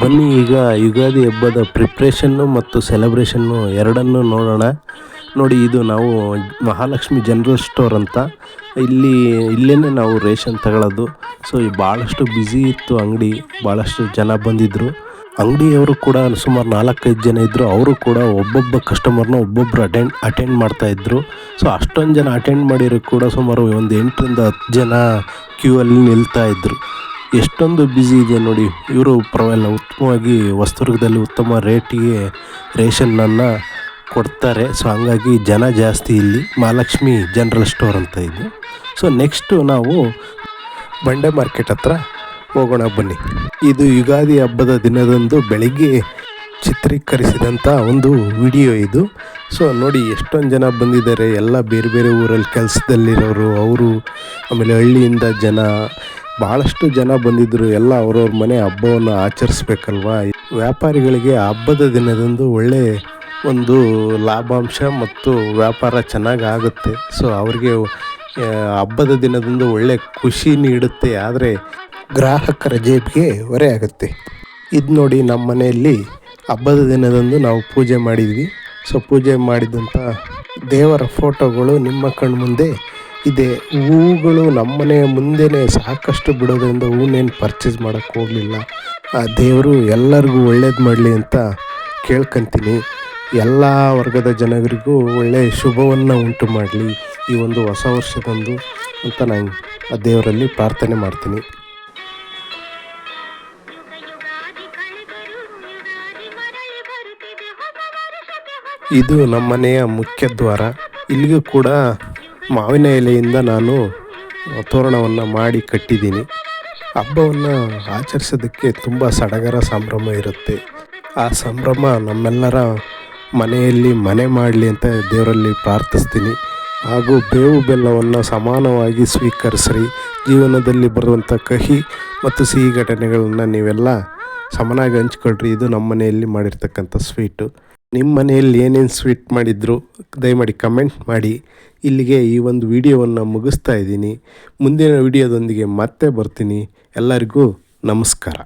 ಬನ್ನಿ, ಈಗ ಯುಗಾದಿ ಹಬ್ಬದ ಪ್ರಿಪ್ರೇಷನ್ನು ಮತ್ತು ಸೆಲೆಬ್ರೇಷನ್ನು ಎರಡನ್ನೂ ನೋಡೋಣ. ನೋಡಿ, ಇದು ನಾವು ಮಹಾಲಕ್ಷ್ಮಿ ಜನರಲ್ ಸ್ಟೋರ್ ಅಂತ. ಇಲ್ಲಿ ಇಲ್ಲೇ ನಾವು ರೇಷನ್ ತಗೊಳ್ಳೋದು ಸೊ ಭಾಳಷ್ಟು ಬ್ಯುಸಿ ಇತ್ತು ಅಂಗಡಿ ಭಾಳಷ್ಟು ಜನ ಬಂದಿದ್ದರು ಅಂಗಡಿಯವರು ಕೂಡ ಸುಮಾರು ನಾಲ್ಕೈದು ಜನ ಇದ್ದರು ಅವರು ಕೂಡ ಒಬ್ಬೊಬ್ಬ ಕಸ್ಟಮರ್ನ ಒಬ್ಬೊಬ್ಬರು ಅಟೆಂಡ್ ಅಟೆಂಡ್ ಮಾಡ್ತಾಯಿದ್ರು ಸೊ ಅಷ್ಟೊಂದು ಜನ ಅಟೆಂಡ್ ಮಾಡಿರೋ ಕೂಡ ಸುಮಾರು ಒಂದು ಎಂಟರಿಂದ ಹತ್ತು ಜನ ಕ್ಯೂ ಅಲ್ಲಿ ನಿಲ್ತಾ ಇದ್ದರು ಎಷ್ಟೊಂದು ಬ್ಯುಸಿ ಇದೆ ನೋಡಿ. ಇವರು ಪರವಾಗಿಲ್ಲ ಉತ್ತಮವಾಗಿ ಹೊಸದುರ್ಗದಲ್ಲಿ ಉತ್ತಮ ರೇಟಿಗೆ ರೇಷನ್ನನ್ನು ಕೊಡ್ತಾರೆ. ಸೊ ಹಂಗಾಗಿ ಜನ ಜಾಸ್ತಿ ಇಲ್ಲಿ. ಮಹಾಲಕ್ಷ್ಮಿ ಜನರಲ್ ಸ್ಟೋರ್ ಅಂತ ಇದೆ. ಸೊ ನೆಕ್ಸ್ಟು ನಾವು ಬಂಡೆ ಮಾರ್ಕೆಟ್ ಹತ್ರ ಹೋಗೋಣ ಬನ್ನಿ. ಇದು ಯುಗಾದಿ ಹಬ್ಬದ ದಿನದಂದು ಬೆಳಿಗ್ಗೆ ಚಿತ್ರೀಕರಿಸಿದಂಥ ಒಂದು ವಿಡಿಯೋ ಇದು. ಸೊ ನೋಡಿ ಎಷ್ಟೊಂದು ಜನ ಬಂದಿದ್ದಾರೆ. ಎಲ್ಲ ಬೇರೆ ಬೇರೆ ಊರಲ್ಲಿ ಕೆಲಸದಲ್ಲಿರೋರು, ಅವರು ಆಮೇಲೆ ಹಳ್ಳಿಯಿಂದ ಜನ ಭಾಳಷ್ಟು ಜನ ಬಂದಿದ್ದರು ಎಲ್ಲ ಅವ್ರವ್ರ ಮನೆ ಹಬ್ಬವನ್ನು ಆಚರಿಸ್ಬೇಕಲ್ವಾ? ವ್ಯಾಪಾರಿಗಳಿಗೆ ಹಬ್ಬದ ದಿನದಂದು ಒಳ್ಳೆ ಒಂದು ಲಾಭಾಂಶ ಮತ್ತು ವ್ಯಾಪಾರ ಚೆನ್ನಾಗಿ ಆಗುತ್ತೆ. ಸೊ ಅವರಿಗೆ ಹಬ್ಬದ ದಿನದಂದು ಒಳ್ಳೆ ಖುಷಿ ನೀಡುತ್ತೆ. ಆದರೆ ಗ್ರಾಹಕರ ಜೇಬಿಗೆ ಹೊರೆ ಆಗುತ್ತೆ. ಇದು ನೋಡಿ ನಮ್ಮ ಮನೆಯಲ್ಲಿ ಹಬ್ಬದ ದಿನದಂದು ನಾವು ಪೂಜೆ ಮಾಡಿದ್ವಿ. ಸೊ ಪೂಜೆ ಮಾಡಿದಂಥ ದೇವರ ಫೋಟೋಗಳು ನಿಮ್ಮ ಕಣ್ಮುಂದೆ ಇದೆ. ಹೂಗಳು ನಮ್ಮನೆಯ ಮುಂದೆನೇ ಸಾಕಷ್ಟು ಬಿಡೋದ್ರಿಂದ ಹೂನೇನು ಪರ್ಚೇಸ್ ಮಾಡೋಕ್ಕೆ ಹೋಗಲಿಲ್ಲ. ಆ ದೇವರು ಎಲ್ಲರಿಗೂ ಒಳ್ಳೇದು ಮಾಡಲಿ ಅಂತ ಕೇಳ್ಕೊತೀನಿ. ಎಲ್ಲ ವರ್ಗದ ಜನರಿಗೂ ಒಳ್ಳೆಯ ಶುಭವನ್ನು ಉಂಟು ಮಾಡಲಿ ಈ ಒಂದು ಹೊಸ ವರ್ಷದಂದು ಅಂತ ನಾನು ಆ ದೇವರಲ್ಲಿ ಪ್ರಾರ್ಥನೆ ಮಾಡ್ತೀನಿ. ಇದು ನಮ್ಮನೆಯ ಮುಖ್ಯ ದ್ವಾರ. ಇಲ್ಲಿಗೂ ಕೂಡ ಮಾವಿನ ಎಲೆಯಿಂದ ನಾನು ತೋರಣವನ್ನು ಮಾಡಿ ಕಟ್ಟಿದ್ದೀನಿ. ಹಬ್ಬವನ್ನು ಆಚರಿಸೋದಕ್ಕೆ ತುಂಬ ಸಡಗರ ಸಂಭ್ರಮ ಇರುತ್ತೆ. ಆ ಸಂಭ್ರಮ ನಮ್ಮೆಲ್ಲರ ಮನೆಯಲ್ಲಿ ಮನೆ ಮಾಡಲಿ ಅಂತ ದೇವರಲ್ಲಿ ಪ್ರಾರ್ಥಿಸ್ತೀನಿ. ಹಾಗೂ ಬೇವು ಬೆಲ್ಲವನ್ನು ಸಮಾನವಾಗಿ ಸ್ವೀಕರಿಸ್ರಿ. ಜೀವನದಲ್ಲಿ ಬರುವಂಥ ಕಹಿ ಮತ್ತು ಸಿಹಿ ಘಟನೆಗಳನ್ನು ನೀವೆಲ್ಲ ಸಮನಾಗಿ ಹಂಚ್ಕೊಳ್ರಿ. ಇದು ನಮ್ಮ ಮನೆಯಲ್ಲಿ ಮಾಡಿರ್ತಕ್ಕಂಥ ಸ್ವೀಟು. ನಿಮ್ಮ ಮನೆಯಲ್ಲಿ ಏನೇನು ಸ್ವೀಟ್ ಮಾಡಿದ್ರು, ದಯಮಾಡಿ ಕಮೆಂಟ್ ಮಾಡಿ. ಇಲ್ಲಿಗೆ ಈ ಒಂದು ವಿಡಿಯೋವನ್ನು ಮುಗಿಸ್ತಾ ಇದ್ದೀನಿ. ಮುಂದಿನ ವಿಡಿಯೋದೊಂದಿಗೆ ಮತ್ತೆ ಬರ್ತೀನಿ. ಎಲ್ಲರಿಗೂ ನಮಸ್ಕಾರ.